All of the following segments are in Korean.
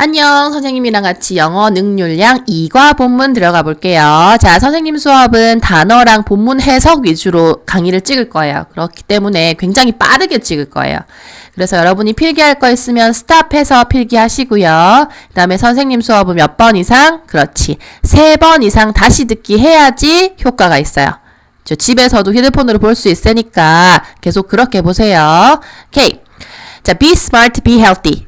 안녕, 선생님이랑 같이 영어 능률량 2과 본문 들어가 볼게요. 자, 선생님 수업은 단어랑 본문 해석 위주로 강의를 찍을 거예요. 그렇기 때문에 굉장히 빠르게 찍을 거예요. 그래서 여러분이 필기할 거 있으면 스탑해서 필기하시고요. 그 다음에 선생님 수업은 몇 번 이상? 그렇지. 세 번 이상 다시 듣기 해야지 효과가 있어요. 저 집에서도 휴대폰으로 볼 수 있으니까 계속 그렇게 보세요. 오케이. 자, be smart, be healthy.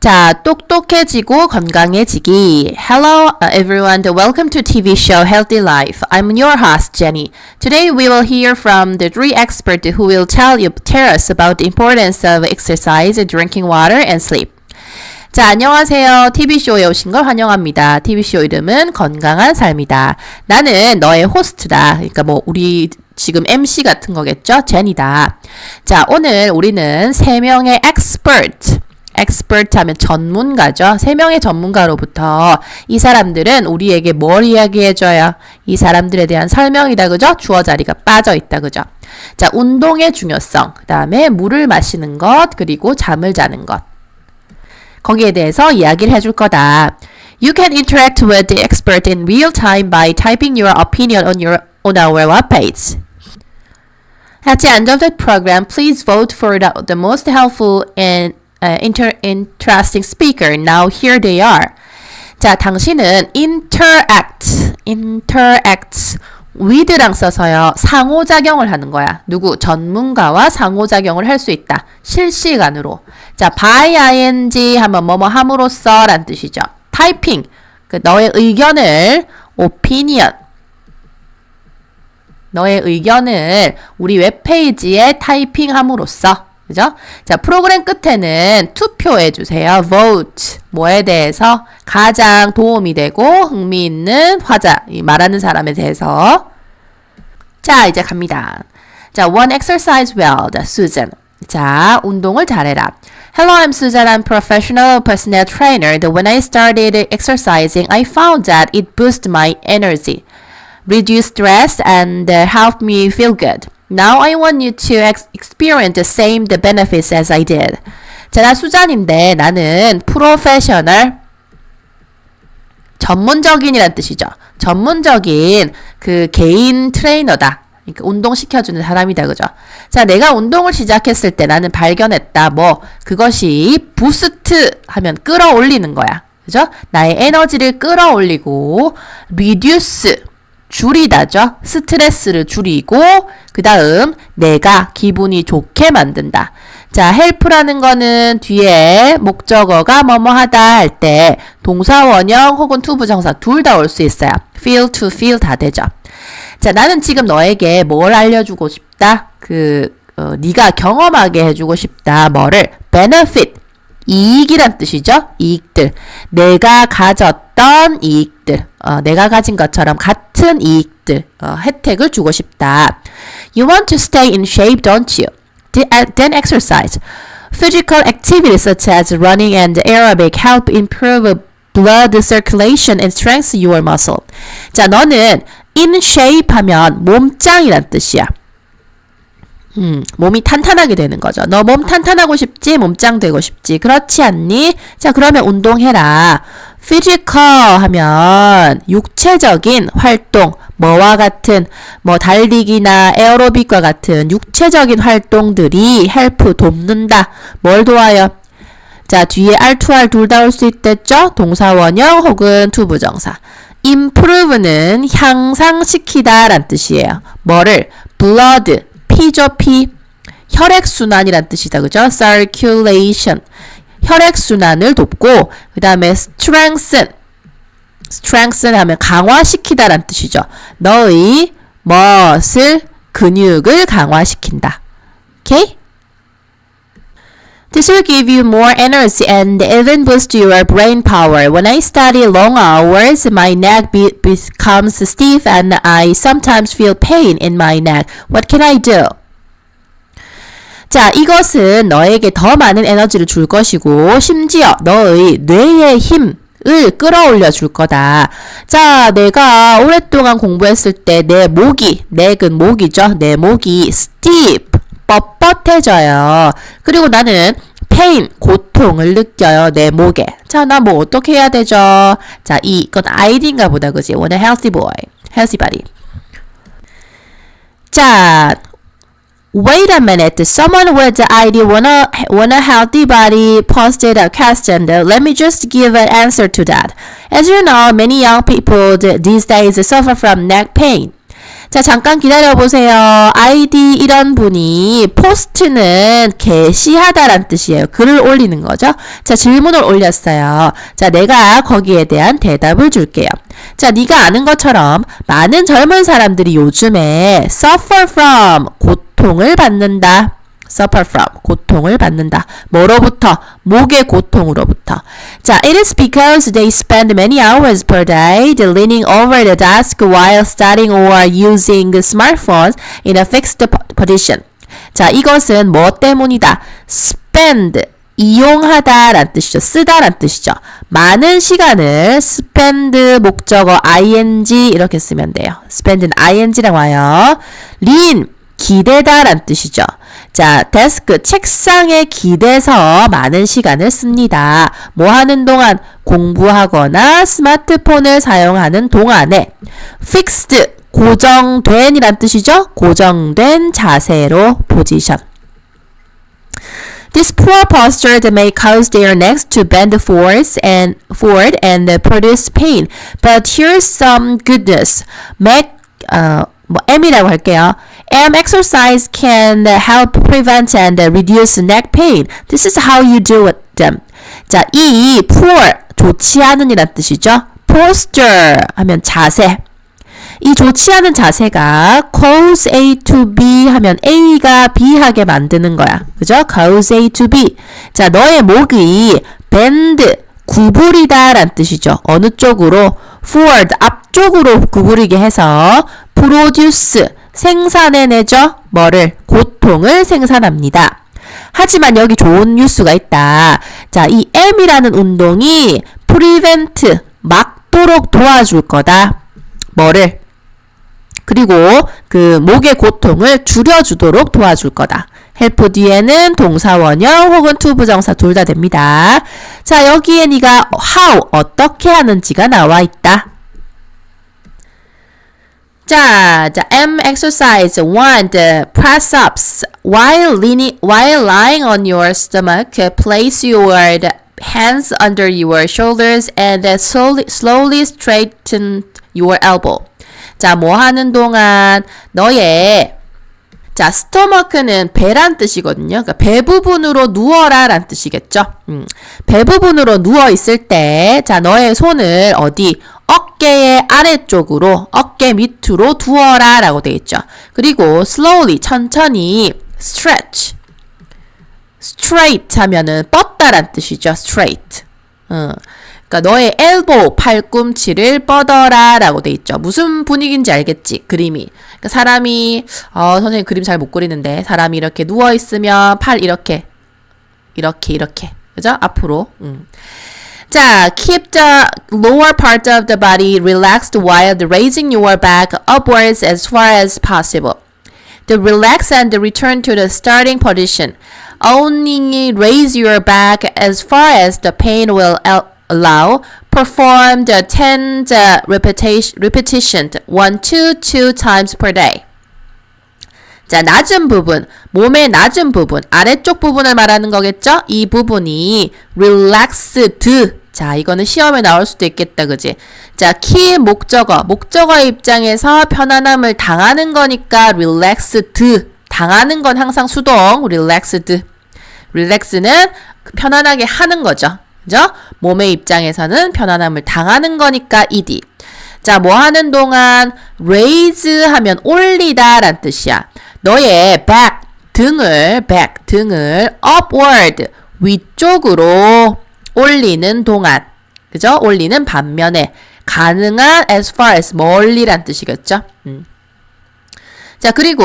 자, 똑똑해지고 건강해지기. Hello uh, everyone, welcome to TV show Healthy Life. I'm your host Jenny. Today we will hear from the three experts who will tell you tell us about the importance of exercise, drinking water, and sleep. 자, 안녕하세요. TV쇼에 오신 걸 환영합니다. TV쇼 이름은 건강한 삶이다. 나는 너의 호스트다. 그러니까 뭐, 우리 지금 MC 같은 거겠죠? 제니다. 자, 오늘 우리는 세 명의 expert, expert 하면 전문가죠. 세 명의 전문가로부터 이 사람들은 우리에게 뭘 이야기해 줘요? 이 사람들에 대한 설명이다, 그죠? 주어 자리가 빠져 있다, 그죠? 자, 운동의 중요성, 그 다음에 물을 마시는 것, 그리고 잠을 자는 것. 거기에 대해서 이야기를 해줄 거다. You can interact with the expert in real time by typing your opinion on your on our webpage. At the end of the program, please vote for the, the most helpful and uh, inter, interesting speaker. Now here they are. 자, 당신은 interact, interact with랑 써서요. 상호작용을 하는 거야. 누구? 전문가와 상호작용을 할 수 있다. 실시간으로. 자, by ing 하면 뭐뭐 함으로써 란 뜻이죠. 타이핑. 그 너의 의견을 opinion. 너의 의견을 우리 웹페이지에 타이핑함으로써 그죠? 자, 프로그램 끝에는 투표해 주세요. vote. 뭐에 대해서 가장 도움이 되고 흥미있는 화자, 이 말하는 사람에 대해서. 자, 이제 갑니다. 자, one exercise well. 자, Susan. 자, 운동을 잘해라. Hello, I'm Susan. I'm professional personal trainer. That when I started exercising, I found that it boosted my energy, reduced stress, and uh, helped me feel good. Now I want you to ex- experience the same the benefits as I did. 자, 나 수잔인데 나는 프로페셔널 전문적인이란 뜻이죠. 전문적인 그 개인 트레이너다. 그러니까 운동 시켜주는 사람이다, 그죠? 자, 내가 운동을 시작했을 때 나는 발견했다. 뭐 그것이 부스트 하면 끌어올리는 거야, 그죠? 나의 에너지를 끌어올리고 reduce 줄이다죠. 스트레스를 줄이고 그 다음 내가 기분이 좋게 만든다. 자, help라는 거는 뒤에 목적어가 뭐뭐 하다 할 때 동사 원형 혹은 투부정사 둘 다 올 수 있어요. feel to feel 다 되죠. 자, 나는 지금 너에게 뭘 알려주고 싶다? 그 어, 네가 경험하게 해주고 싶다. 뭐를 benefit 이익이란 뜻이죠. 이익들. 내가 가졌던 이익들. 어, 내가 가진 것처럼 같은 이익들. 어, 혜택을 주고 싶다. You want to stay in shape, don't you? Then exercise. Physical activities such as running and aerobic help improve blood circulation and strengthen your muscle. 자, 너는 in shape 하면 몸짱이란 뜻이야. 음, 몸이 탄탄하게 되는 거죠. 너 몸 탄탄하고 싶지? 몸짱 되고 싶지? 그렇지 않니? 자, 그러면 운동해라. physical 하면 육체적인 활동, 뭐와 같은, 뭐 달리기나 에어로빅과 같은 육체적인 활동들이 help 돕는다. 뭘 도와요? 자, 뒤에 R2R 둘 다 올 수 있댔죠? 동사 원형 혹은 투부정사. improve는 향상시키다 란 뜻이에요. 뭐를? blood, 피죠, 피. 혈액순환이란 뜻이다. 그죠? circulation. 혈액순환을 돕고, 그 다음에 strengthen. strengthen 하면 강화시키다란 뜻이죠. 너의 멋을, 근육을 강화시킨다. 오케이? This will give you more energy and even boost your brain power. When I study long hours, my neck be becomes stiff and I sometimes feel pain in my neck. What can I do? 자, 이것은 너에게 더 많은 에너지를 줄 것이고, 심지어 너의 뇌의 힘, 을 끌어올려 줄 거다. 자, 내가 오랫동안 공부했을 때 내 목이, 넥은 목이죠. 내 목이 stiff, 뻣뻣해져요. 그리고 나는 pain, 고통을 느껴요. 내 목에. 자, 나 뭐 어떻게 해야 되죠? 자, 이, 이건 아이디인가 보다, 그지? a healthy boy, healthy body. 자, wait a minute. Someone with the ID want a, want a healthy body posted a question. Let me just give an answer to that. As you know, many young people th- these days suffer from neck pain. 자, 잠깐 기다려보세요. 아이디 이런 분이 포스트는 게시하다란 뜻이에요. 글을 올리는 거죠. 자, 질문을 올렸어요. 자, 내가 거기에 대한 대답을 줄게요. 자, 네가 아는 것처럼 많은 젊은 사람들이 요즘에 suffer from 고통을 받는다. Suffer from 고통을 받는다. 뭐로부터? 목의 고통으로부터. 자, it is because they spend many hours per day leaning over the desk while studying or using smartphones in a fixed position. 자, 이것은 뭐 때문이다? spend 이용하다 란 뜻이죠. 쓰다 란 뜻이죠. 많은 시간을 spend 목적어 ing 이렇게 쓰면 돼요. spend는 ing랑 와요. lean 기대다란 뜻이죠. 자, 데스크, 책상에 기대서 많은 시간을 씁니다. 뭐 하는 동안? 공부하거나 스마트폰을 사용하는 동안에 fixed, 고정된 이란 뜻이죠. 고정된 자세로 포지션. This poor posture may cause their necks to bend forwards and forward and produce pain. But here's some good news. Mac, 어, 뭐 M이라고 할게요. M exercise can help prevent and reduce neck pain. This is how you do it. them. 자, 이 poor 좋지 않은이란 뜻이죠. posture 하면 자세. 이 좋지 않은 자세가 cause A to B 하면 A가 B 하게 만드는 거야. 그죠? cause A to B. 자, 너의 목이 bend, 구부리다 란 뜻이죠. 어느 쪽으로? forward, 앞쪽으로 구부리게 해서 produce, 생산해내죠. 뭐를? 고통을 생산합니다. 하지만 여기 좋은 뉴스가 있다. 자, 이 M이라는 운동이 prevent, 막도록 도와줄 거다. 뭐를? 그리고 그 목의 고통을 줄여주도록 도와줄 거다. 헬프 뒤에는 동사 원형 혹은 투 부정사 둘 다 됩니다. 자, 여기에 네가 how 어떻게 하는지가 나와 있다. 자, 자, M exercise 1, the press ups. While leaning, while lying on your stomach, place your hands under your shoulders and slowly, slowly straighten your elbow. 자, 뭐 하는 동안 너의 자, 스토머크는 배란 뜻이거든요. 그러니까 배 부분으로 누워라 란 뜻이겠죠. 음, 배 부분으로 누워 있을 때, 자, 너의 손을 어디, 어깨의 아래쪽으로, 어깨 밑으로 두어라 라고 되어 있죠. 그리고 slowly, 천천히, stretch. straight 하면은 뻗다란 뜻이죠. straight. 음. 그러니까 너의 엘보 팔꿈치를 뻗어라 라고 돼 있죠. 무슨 분위기인지 알겠지? 그림이. 그러니까 사람이 어 선생님 그림 잘 못 그리는데 사람이 이렇게 누워 있으면 팔 이렇게 이렇게 이렇게 그죠? 앞으로. 음. 자, keep the lower part of the body relaxed while raising your back upwards as far as possible. To relax and return to the starting position. Only raise your back as far as the pain will allow. Perform the 10 uh, repetition, repetition 1 to 2 times per day. 자, 낮은 부분, 몸의 낮은 부분, 아래쪽 부분을 말하는 거겠죠? 이 부분이 relaxed. 자, 이거는 시험에 나올 수도 있겠다, 그지? 자, 키 목적어, 목적어 입장에서 편안함을 당하는 거니까 relaxed. 당하는 건 항상 수동, relaxed. relax는 편안하게 하는 거죠. 그죠? 몸의 입장에서는 편안함을 당하는 거니까 ed. 자, 뭐 하는 동안 raise 하면 올리다 란 뜻이야. 너의 back, 등을, back, 등을 upward, 위쪽으로 올리는 동안. 그죠? 올리는 반면에 가능한 as far as 멀리란 뜻이겠죠? 음. 자, 그리고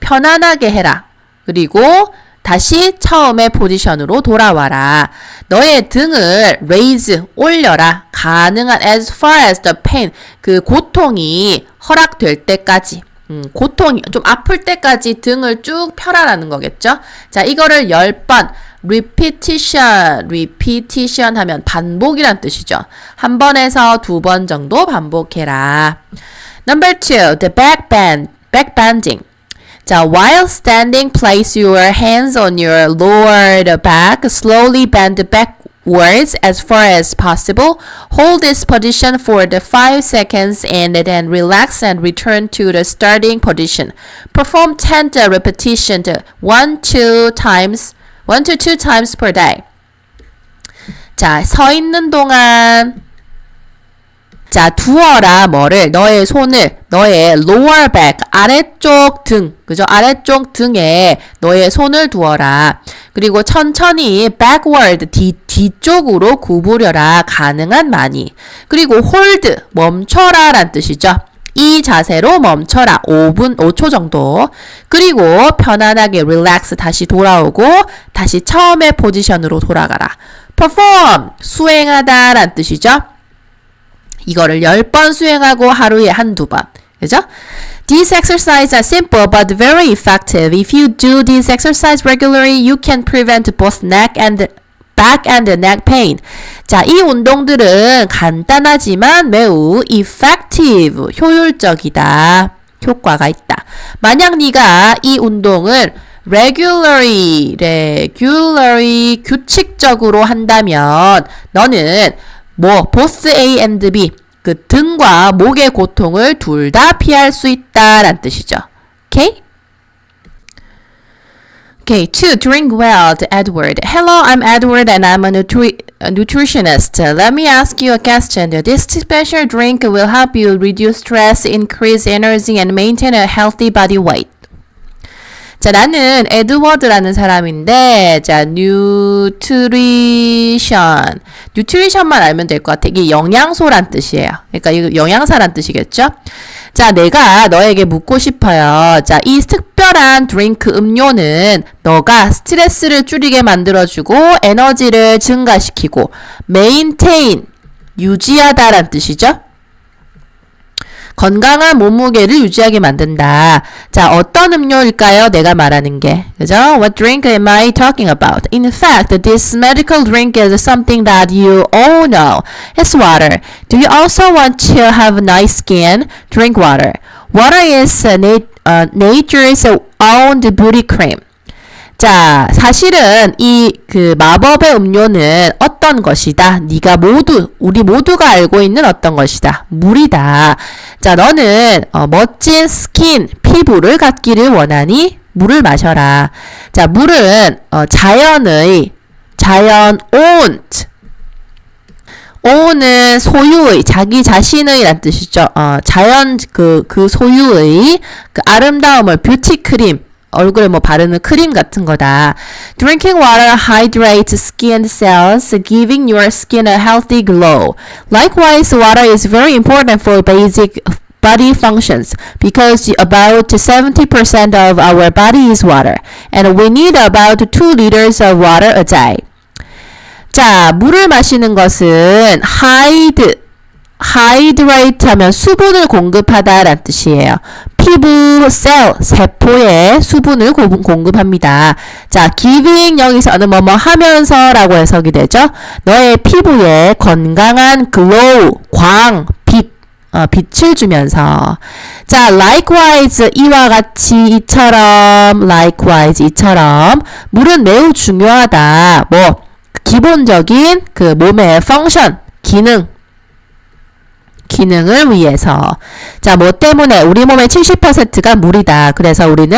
편안하게 해라. 그리고 다시 처음의 포지션으로 돌아와라. 너의 등을 raise 올려라. 가능한 as far as the pain 그 고통이 허락될 때까지 음, 고통이 좀 아플 때까지 등을 쭉 펴라라는 거겠죠. 자, 이거를 10번 repetition, repetition 하면 반복이란 뜻이죠. 한 번에서 두 번 정도 반복해라. Number two, the back bend, back bending. 자, while standing, place your hands on your lower back. Slowly bend backwards as far as possible. Hold this position for the 5 seconds and then relax and return to the starting position. Perform 10 repetitions, 1 2 times, 1 to 2 times per day. 자, 서 있는 동안 자, 두어라 뭐를 너의 손을 너의 lower back 아래쪽 등 그죠? 아래쪽 등에 너의 손을 두어라. 그리고 천천히 backward 뒤 뒤쪽으로 구부려라. 가능한 많이. 그리고 hold 멈춰라 란 뜻이죠. 이 자세로 멈춰라. 5분 5초 정도. 그리고 편안하게 relax 다시 돌아오고 다시 처음의 포지션으로 돌아가라. perform 수행하다 란 뜻이죠. 이거를 10번 수행하고 하루에 한두 번. 그죠? These exercises are simple but very effective. If you do this exercise regularly, you can prevent both neck and back and neck pain. 자, 이 운동들은 간단하지만 매우 effective, 효율적이다. 효과가 있다. 만약 네가 이 운동을 regularly, regularly 규칙적으로 한다면 너는 뭐 both A and B 그 등과 목의 고통을 둘 다 피할 수 있다란 뜻이죠. 오케이? Okay, two, drink well Edward. Hello, I'm Edward and I'm a, nutri- a nutritionist. Uh, let me ask you a question. This special drink will help you reduce stress, increase energy, and maintain a healthy body weight. 자, 나는 에드워드라는 사람인데, 자, 뉴트리션. 뉴트리션만 알면 될 것 같아. 이게 영양소란 뜻이에요. 그러니까 이거 영양사란 뜻이겠죠? 자, 내가 너에게 묻고 싶어요. 자, 이 특별한 드링크 음료는 너가 스트레스를 줄이게 만들어주고 에너지를 증가시키고 메인테인 유지하다란 뜻이죠. 건강한 몸무게를 유지하게 만든다. 자, 어떤 음료일까요? 내가 말하는 게. 그죠? What drink am I talking about? In fact, this medical drink is something that you all know. It's water. Do you also want to have nice skin? Drink water. Water is uh, na- uh, nature's own beauty cream. 자, 사실은 이 그 마법의 음료는 어떤 것이다. 네가 모두 우리 모두가 알고 있는 어떤 것이다. 물이다. 자, 너는 어, 멋진 스킨, 피부를 갖기를 원하니 물을 마셔라. 자, 물은 어, 자연의 자연 owned 오는 소유의 자기 자신의란 뜻이죠. 어, 자연 그그 소유의 그 아름다움을 뷰티 크림 얼굴에 뭐 바르는 크림 같은 거다. Drinking water hydrates skin cells, giving your skin a healthy glow. Likewise, water is very important for basic body functions because about 70% of our body is water and we need about 2 liters of water a day. 자, 물을 마시는 것은 hide, hydrate 하면 수분을 공급하다라는 뜻이에요. 피부, 셀, 세포에 수분을 고, 공급합니다. 자, giving 여기서는 뭐뭐 하면서 라고 해석이 되죠. 너의 피부에 건강한 glow, 광, 빛, 어, 빛을 주면서 자 likewise 이와 같이 이처럼 likewise 이처럼 물은 매우 중요하다 뭐 기본적인 그 몸의 펑션 기능 기능을 위해서 자 뭐 때문에 우리 몸의 70%가 물이다 그래서 우리는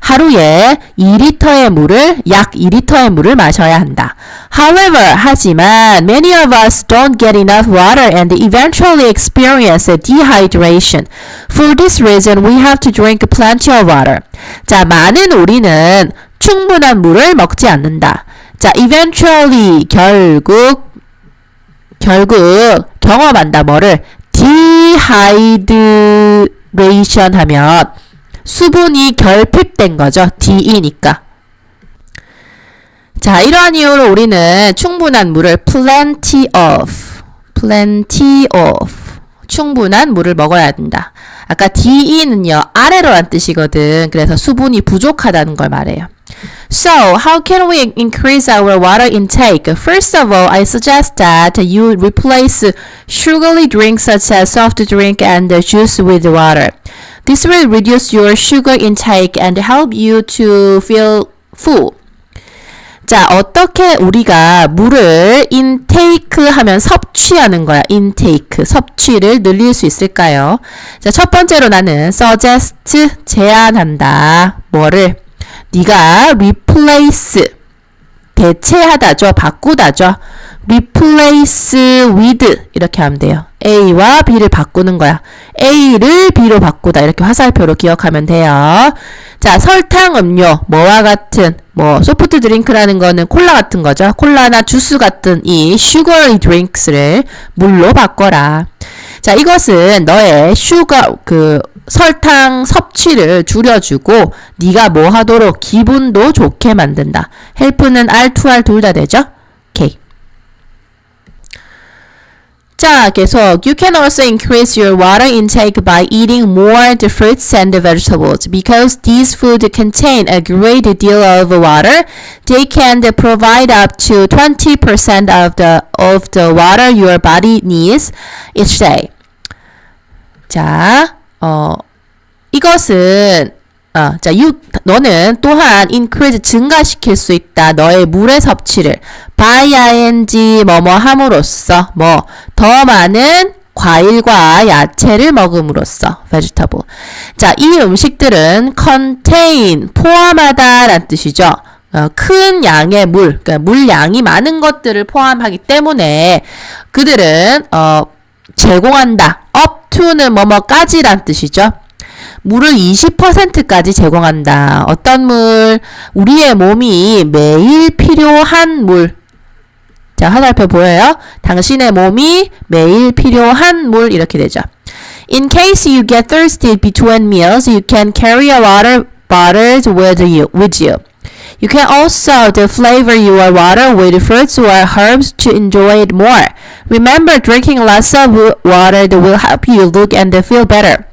하루에 2리터의 물을 약 2리터의 물을 마셔야 한다 however 하지만 many of us don't get enough water and eventually experience dehydration for this reason we have to drink plenty of water 자 많은 우리는 충분한 물을 먹지 않는다 자 eventually 결국 결국 경험한다 뭐를 디하이드레이션 하면 수분이 결핍된 거죠. D이니까. 자, 이러한 이유로 우리는 충분한 물을 plenty of, plenty of, 충분한 물을 먹어야 된다. 아까 DE는요, 아래로란 뜻이거든. 그래서 수분이 부족하다는 걸 말해요. So, how can we increase our water intake? First of all, I suggest that you replace sugary drinks such as soft drink and juice with water. This will reduce your sugar intake and help you to feel full. 자, 어떻게 우리가 물을 인테이크 하면 섭취하는 거야. 인테이크, 섭취를 늘릴 수 있을까요? 자, 첫 번째로 나는 suggest, 제안한다. 뭐를? 네가 replace, 대체하다죠. 바꾸다죠. replace with 이렇게 하면 돼요. A와 B를 바꾸는 거야. A를 B로 바꾸다. 이렇게 화살표로 기억하면 돼요. 자, 설탕 음료, 뭐와 같은, 뭐, 소프트 드링크라는 거는 콜라 같은 거죠. 콜라나 주스 같은 이 sugary drinks를 물로 바꿔라. 자, 이것은 너의 슈가, 그, 설탕 섭취를 줄여주고, 네가 뭐 하도록 기분도 좋게 만든다. 헬프는 R2R 둘 다 되죠? 오케이. 자, 계속 you can also increase your water intake by eating more the fruits and the vegetables because these food contain a great deal of water. They can provide up to 20% of the of the water your body needs each day. 자, 어 이것은 어, 자, you, 너는 또한 increase 증가시킬 수 있다. 너의 물의 섭취를 by ing 뭐뭐 함으로써 뭐 더 많은 과일과 야채를 먹음으로써 vegetable. 자, 이 음식들은 contain 포함하다라는 뜻이죠. 어, 큰 양의 물, 그러니까 물량이 많은 것들을 포함하기 때문에 그들은 어, 제공한다. Up to는 뭐뭐까지란 뜻이죠. 물을 20%까지 제공한다. 어떤 물? 우리의 몸이 매일 필요한 물. 자, 화살표 보여요? 당신의 몸이 매일 필요한 물 이렇게 되죠. In case you get thirsty between meals, you can carry a water bottle with you. With you. You can also flavor your water with fruits or herbs to enjoy it more. Remember, drinking lots of water will help you look and feel better.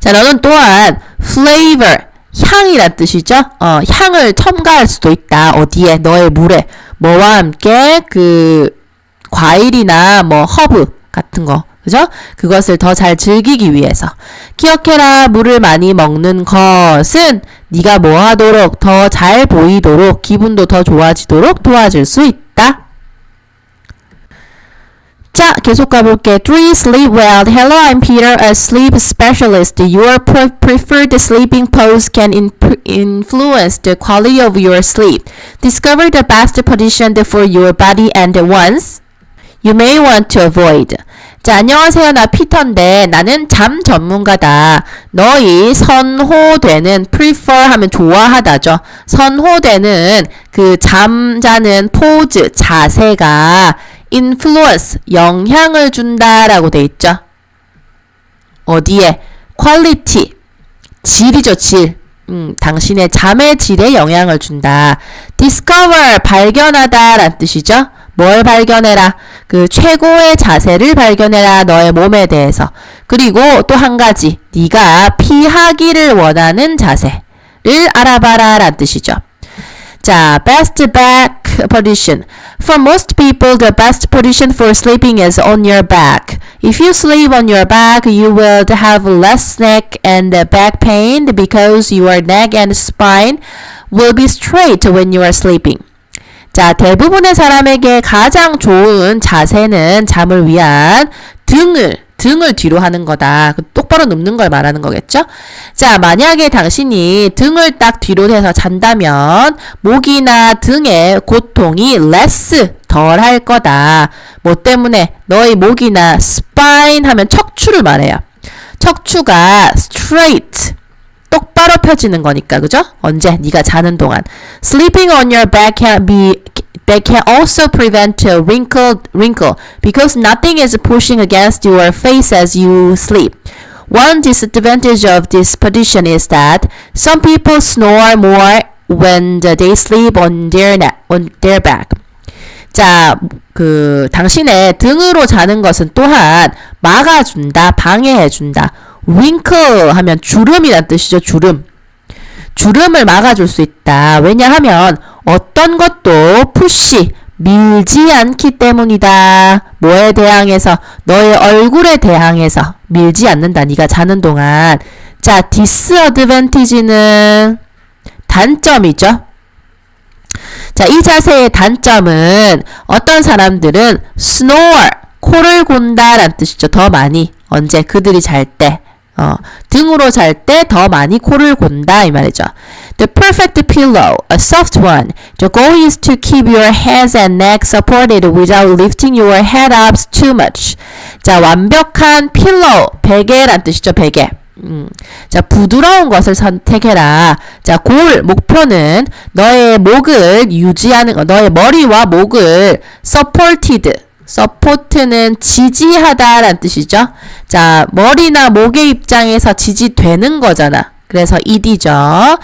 자, 너는 또한 flavor, 향이란 뜻이죠. 어, 향을 첨가할 수도 있다. 어디에? 너의 물에. 뭐와 함께 그 과일이나 뭐 허브 같은 거. 그죠? 그것을 더 잘 즐기기 위해서. 기억해라. 물을 많이 먹는 것은 네가 뭐 하도록 더 잘 보이도록 기분도 더 좋아지도록 도와줄 수 있다. 자, 계속 가볼게. 3. Sleep well. Hello, I'm Peter, a sleep specialist. Your pre preferred sleeping pose can influence the quality of your sleep. Discover the best position for your body and ones You may want to avoid. 자, 안녕하세요. 나 피터인데 나는 잠 전문가다. 너희 선호되는 prefer 하면 좋아하다죠. 선호되는 그 잠자는 포즈, 자세가 influence 영향을 준다라고 돼 있죠. 어디에? quality 질이죠, 질. 음, 당신의 잠의 질에 영향을 준다. discover 발견하다 라는 뜻이죠. 뭘 발견해라? 그 최고의 자세를 발견해라. 너의 몸에 대해서. 그리고 또 한 가지. 네가 피하기를 원하는 자세를 알아봐라 라는 뜻이죠. 자, best back position. For most people, the best position for sleeping is on your back. If you sleep on your back, you will have less neck and back pain because your neck and spine will be straight when you are sleeping. 자, 대부분의 사람에게 가장 좋은 자세는 잠을 위한 등을 등을 뒤로 하는 거다. 똑바로 눕는 걸 말하는 거겠죠? 자, 만약에 당신이 등을 딱 뒤로 해서 잔다면 목이나 등의 고통이 less 덜 할 거다. 뭐 때문에 너의 목이나 spine 하면 척추를 말해요. 척추가 straight 똑바로 펴지는 거니까 그죠? 언제 네가 자는 동안 sleeping on your back can be They can also prevent a wrinkle, wrinkle because nothing is pushing against your face as you sleep. One disadvantage of this position is that some people snore more when they sleep on their neck, on their back. 자, 그 당신의 등으로 자는 것은 또한 막아준다, 방해해준다. wrinkle 하면 주름이란 뜻이죠, 주름. 주름을 막아줄 수 있다. 왜냐하면 어떤 것도 푸시 밀지 않기 때문이다. 뭐에 대항해서 너의 얼굴에 대항해서 밀지 않는다. 네가 자는 동안. 자, 디스어드밴티지는 단점이죠. 자, 이 자세의 단점은 어떤 사람들은 snore, 코를 곤다라는 뜻이죠. 더 많이. 언제? 그들이 잘 때. 어, 등으로 잘 때 더 많이 코를 곤다 이 말이죠. The perfect pillow, a soft one. The goal is to keep your heads and neck supported without lifting your head up too much. 자, 완벽한 필로우, 베개란 뜻이죠, 베개. 음, 자, 부드러운 것을 선택해라. 자, 골, 목표는 너의 목을 유지하는 거, 너의 머리와 목을 supported. Support는 지지하다라는 뜻이죠. 자, 머리나 목의 입장에서 지지되는 거잖아. 그래서 ed죠.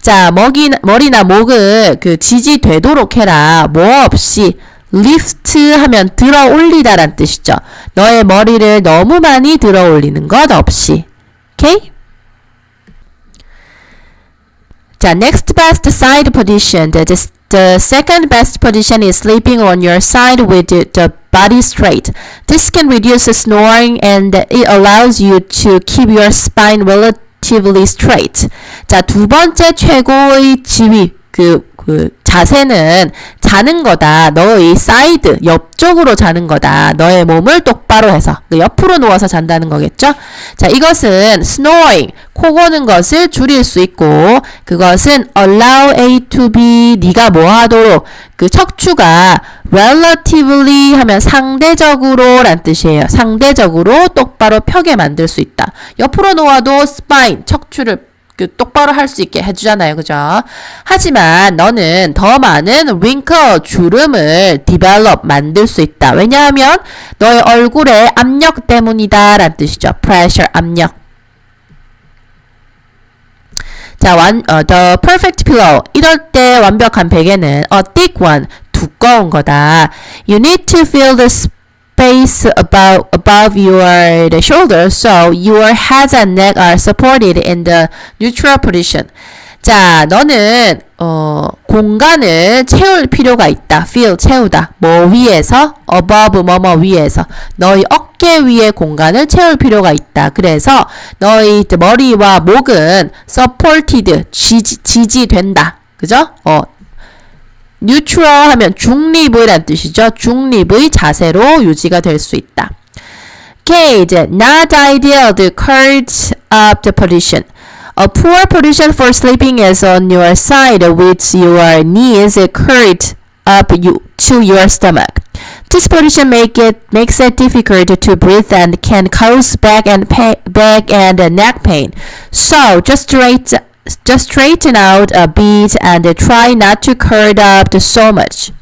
자, 머기, 머리나 목을 그 지지되도록 해라. 뭐 없이 lift 하면 들어 올리다란 뜻이죠. 너의 머리를 너무 많이 들어 올리는 것 없이. 오케이? 자, next best side position. The, the second best position is sleeping on your side with the body straight. This can reduce the snoring and it allows you to keep your spine relatively straight. 자, 두 번째 최고의 지위, 그, 그, 자세는 자는 거다. 너의 사이드, 옆쪽으로 자는 거다. 너의 몸을 똑바로 해서. 그 옆으로 누워서 잔다는 거겠죠? 자, 이것은 snoring, 코 고는 것을 줄일 수 있고, 그것은 allow A to B, 네가 뭐 하도록, 그 척추가 relatively 하면 상대적으로 란 뜻이에요. 상대적으로 똑바로 펴게 만들 수 있다. 옆으로 놓아도 spine, 척추를 그 똑바로 할 수 있게 해주잖아요. 그죠? 하지만 너는 더 많은 wrinkle, 주름을 develop, 만들 수 있다. 왜냐하면 너의 얼굴에 압력 때문이다. 라는 뜻이죠. pressure, 압력. 자, 완, 어, the perfect pillow. 이럴 때 완벽한 베개는 a thick one, 두꺼운 거다. You need to feel the space above above your the shoulder, so your head and neck are supported in the neutral position. 자, 너는 어, 공간을 채울 필요가 있다. feel 채우다. 뭐 위에서 above 뭐뭐 위에서 너희 어깨 위에 공간을 채울 필요가 있다. 그래서 너희 머리와 목은 supported 지지, 지지된다. 그죠? 어, neutral 하면 중립의란 뜻이죠. 중립의 자세로 유지가 될 수 있다. 오케이, 이제 not ideal, the curled up the position. A poor position for sleeping is on your side with your knees curled up you, to your stomach. This position make it, makes it difficult to breathe and can cause back and, pay, back and neck pain. So just straight just straighten out a bit and try not to curl up so much.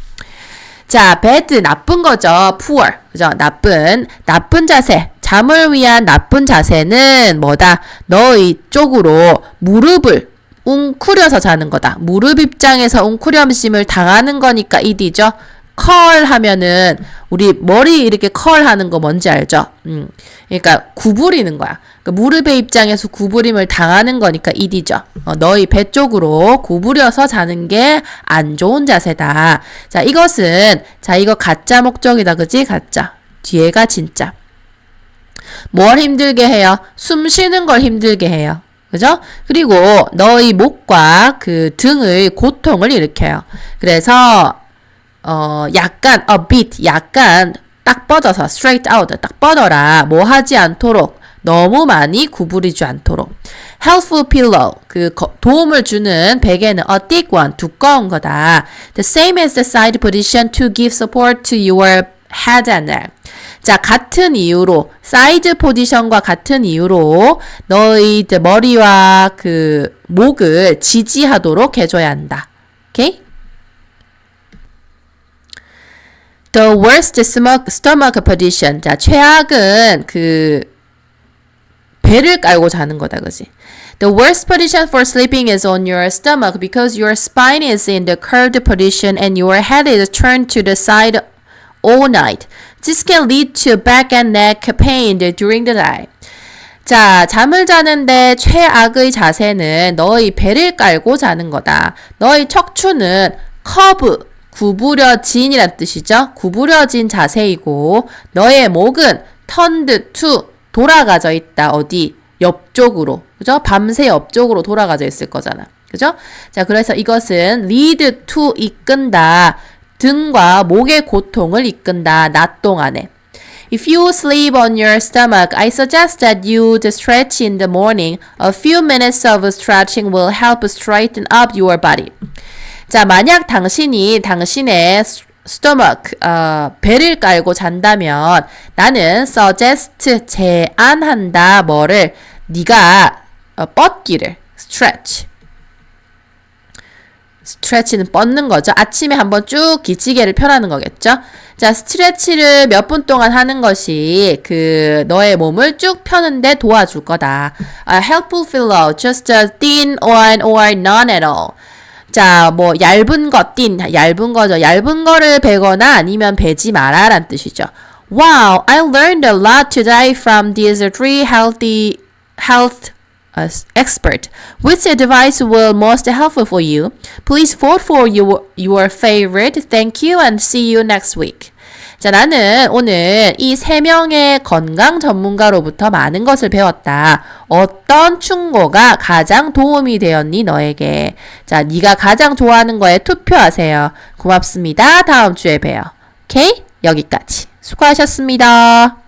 자, bad 나쁜 거죠. poor. 그죠? 나쁜 나쁜 자세. 잠을 위한 나쁜 자세는 뭐다? 너 이쪽으로 무릎을 웅크려서 자는 거다. 무릎 입장에서 웅크렴심을 당하는 거니까 이디죠. 컬 하면은 우리 머리 이렇게 컬 하는 거 뭔지 알죠? 음. 그러니까 구부리는 거야. 그러니까 무릎의 입장에서 구부림을 당하는 거니까 이디죠. 어, 너희 배 쪽으로 구부려서 자는 게 안 좋은 자세다. 자, 이것은 자, 이거 가짜 목적이다. 그지? 가짜. 뒤에가 진짜. 뭘 힘들게 해요? 숨 쉬는 걸 힘들게 해요. 그죠? 그리고 너희 목과 그 등의 고통을 일으켜요. 그래서 어 약간 a bit 약간 딱 뻗어서 straight out 딱 뻗어라. 뭐 하지 않도록 너무 많이 구부리지 않도록. helpful pillow 그 도움을 주는 베개는 a thick one 두꺼운 거다. The same as the side position to give support to your head and neck. 자, 같은 이유로, 사이드 포지션과 같은 이유로 너희 머리와 그 목을 지지하도록 해줘야 한다. 오케이? The worst stomach, position. 자, 최악은 그 배를 깔고 자는 거다, 그지? The worst position for sleeping is on your stomach because your spine is in the curved position and your head is turned to the side all night. This can lead to back and neck pain during the night. 자, 잠을 자는데 최악의 자세는 너의 배를 깔고 자는 거다. 너의 척추는 커브, 구부려진이란 뜻이죠. 구부려진 자세이고, 너의 목은 turned to, 돌아가져 있다. 어디? 옆쪽으로. 그죠? 밤새 옆쪽으로 돌아가져 있을 거잖아. 그죠? 자, 그래서 이것은 lead to 이끈다. 등과 목의 고통을 이끈다. 낮 동안에. If you sleep on your stomach, I suggest that you stretch in the morning. A few minutes of stretching will help straighten up your body. 자, 만약 당신이 당신의 스- stomach, 어, 배를 깔고 잔다면 나는 suggest, 제안한다, 뭐를, 네가 어, 뻗기를, stretch. 스트레치는 뻗는 거죠. 아침에 한번 쭉 기지개를 펴라는 거겠죠. 자, 스트레치를 몇 분 동안 하는 것이 그 너의 몸을 쭉 펴는데 도와줄 거다. A helpful pillow, just a thin one or none at all. 자, 뭐 얇은 것, thin, 얇은 거죠. 얇은 거를 베거나 아니면 베지 마라란 뜻이죠. Wow, I learned a lot today from these three healthy health uh, expert. Which advice will most helpful for you? Please vote for your, your favorite. Thank you and see you next week. 자, 나는 오늘 이 세 명의 건강 전문가로부터 많은 것을 배웠다. 어떤 충고가 가장 도움이 되었니 너에게? 자, 네가 가장 좋아하는 거에 투표하세요. 고맙습니다. 다음 주에 봬요. 오케이? 여기까지. 수고하셨습니다.